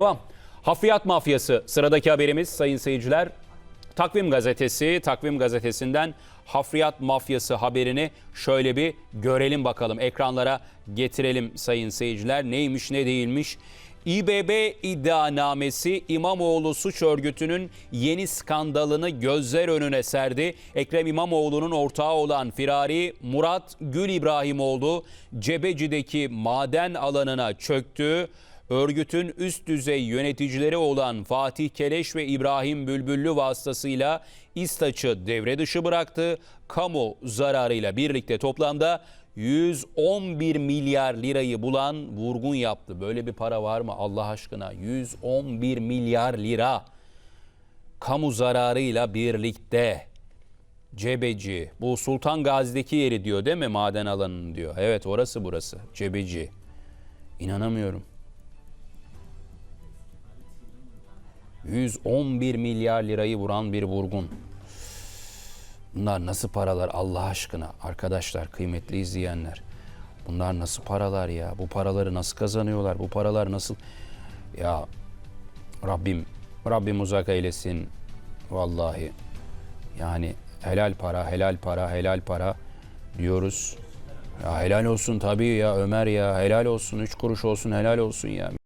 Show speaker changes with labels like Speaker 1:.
Speaker 1: Tamam. Hafriyat mafyası sıradaki haberimiz sayın seyirciler. Takvim gazetesi, Takvim gazetesinden hafriyat mafyası haberini şöyle bir görelim bakalım. Ekranlara getirelim sayın seyirciler. Neymiş ne değilmiş. İBB iddianamesi İmamoğlu suç örgütünün yeni skandalını gözler önüne serdi. Ekrem İmamoğlu'nun ortağı olan firari Murat Gül İbrahimoğlu Cebeci'deki maden alanına çöktü. Örgütün üst düzey yöneticileri olan Fatih Keleş ve İbrahim Bülbüllü vasıtasıyla İstaç'ı devre dışı bıraktı. Kamu zararıyla birlikte toplamda 111 milyar lirayı bulan vurgun yaptı. Böyle bir para var mı Allah aşkına? 111 milyar lira kamu zararıyla birlikte. Cebeci. Bu Sultan Gazi'deki yeri diyor değil mi maden alanının diyor. Evet orası burası. Cebeci. İnanamıyorum. 111 milyar lirayı vuran bir vurgun. Bunlar nasıl paralar Allah aşkına arkadaşlar kıymetli izleyenler. Bunlar nasıl paralar ya? Bu paraları nasıl kazanıyorlar? Bu paralar nasıl ya Rabbim Rabbim uzak eylesin vallahi. Yani helal para, helal para, helal para diyoruz. Ya helal olsun tabii ya Ömer ya helal olsun. Üç kuruş olsun helal olsun ya.